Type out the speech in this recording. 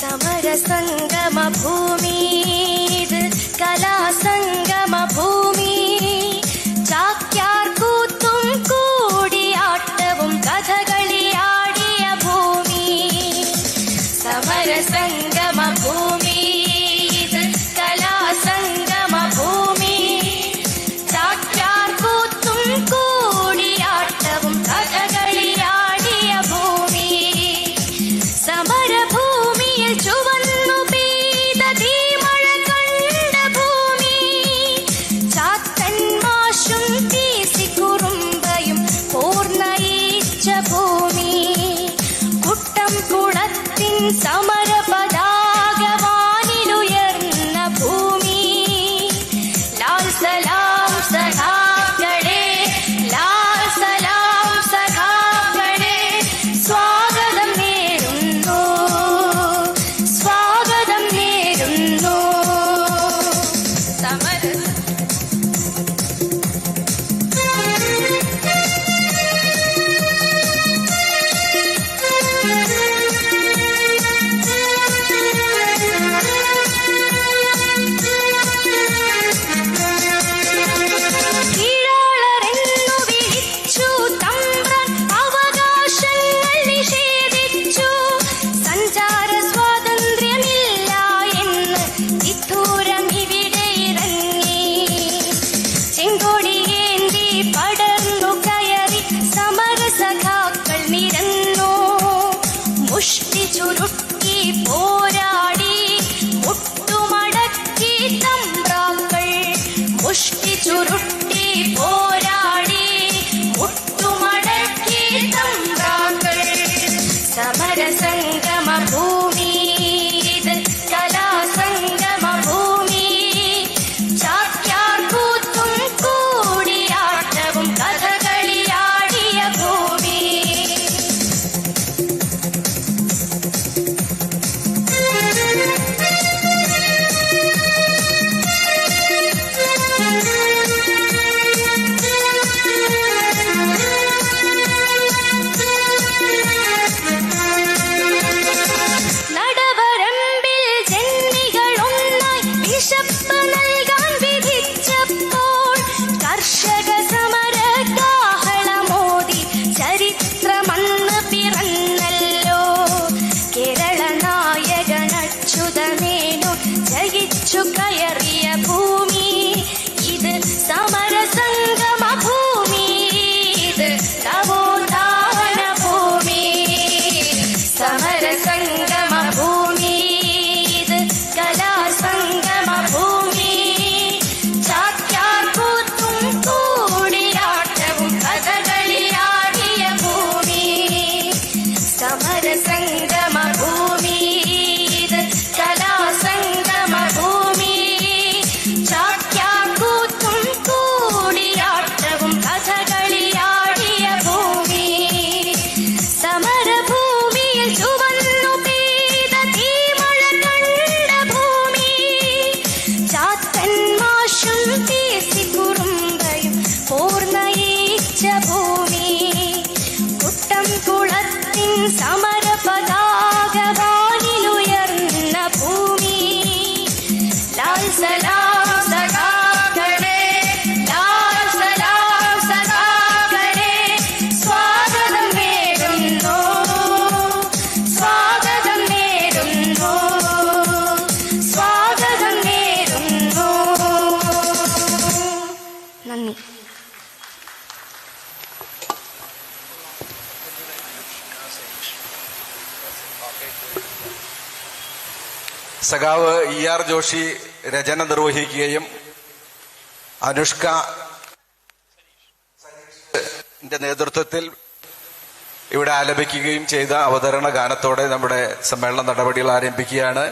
സമരസംഗമ ഭൂമീത് കല നായകനച്യുതനേനു ജയിച്ചു കയറിയ ഭൂ സഖാവ് ഇ ആർ ജോഷി രചന നിർവഹിക്കുകയും അനുഷ്ക നേതൃത്വത്തിൽ ഇവിടെ ആലപിക്കുകയും ചെയ്ത അവതരണ ഗാനത്തോടെ നമ്മുടെ സമ്മേളന നടപടികൾ ആരംഭിക്കുകയാണ്.